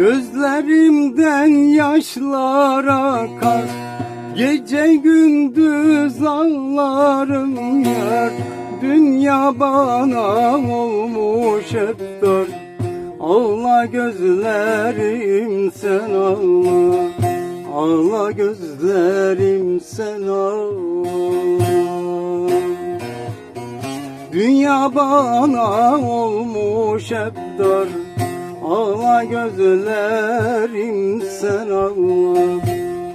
Gözlerimden yaşlar akar. Gece gündüz ağlarım yar. Dünya bana olmuş hep dar Ağla gözlerim sen ağla. Ağla gözlerim sen ağla. Dünya bana olmuş hep dar Ağla gözlerim sen ağla.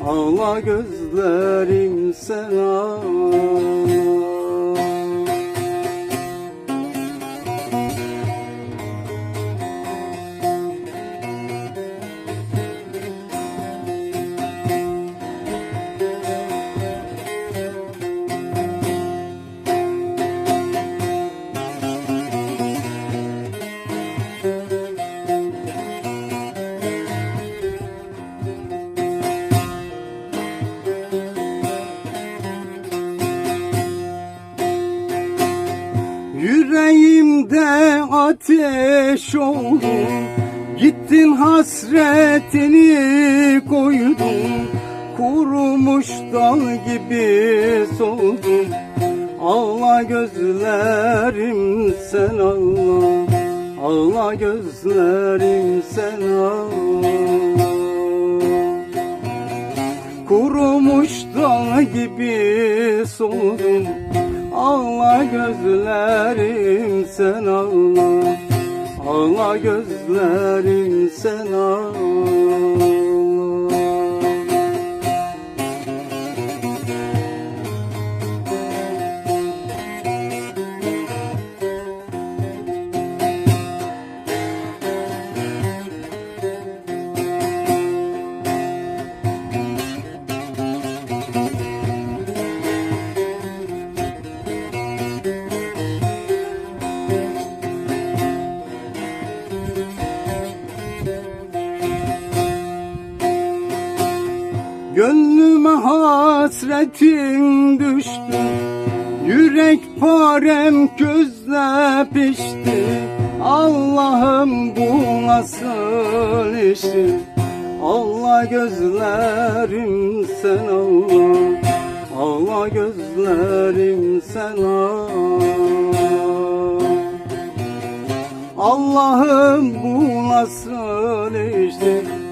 Ağla gözlerim sen ağla Yüreğimde ateş oldun Gittin hasretini koydun. Kurumuş dal gibi soldun Ağla gözlerim sen ağla. Ağla gözlerim sen ağla. Kurumuş dal gibi soldum Ağla gözlerim sen ağla. Ağla gözlerim sen ağla Gönlüme hasretin düştü. Yürek parem közle pişti. Allah'ım bu nasıl işti Allah gözlerim sen Allah Allah gözlerim sen Allah Allah'ım bu nasıl işti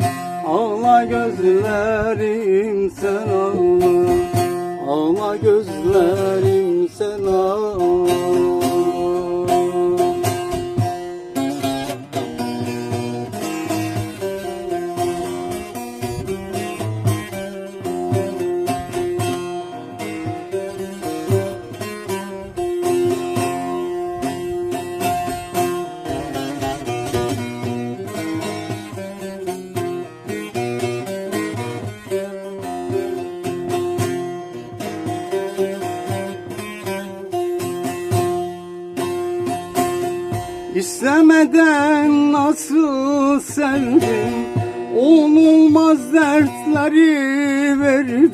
Ağla gözlerim sen ağla. Ağla gözlerim sen ağla İstemeden nasıl sevdim Olmaz dertleri verdim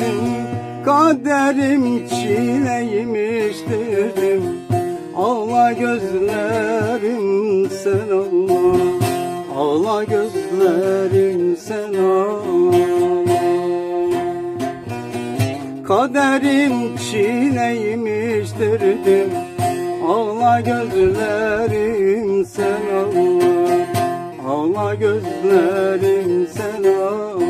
Kaderim çileymiş dedim Ağla gözlerim sen ağla. Ağla gözlerim sen ağla. Kaderim çileymiş derdim Ağla gözlerim sen ağla Ağla gözlerim sen ağla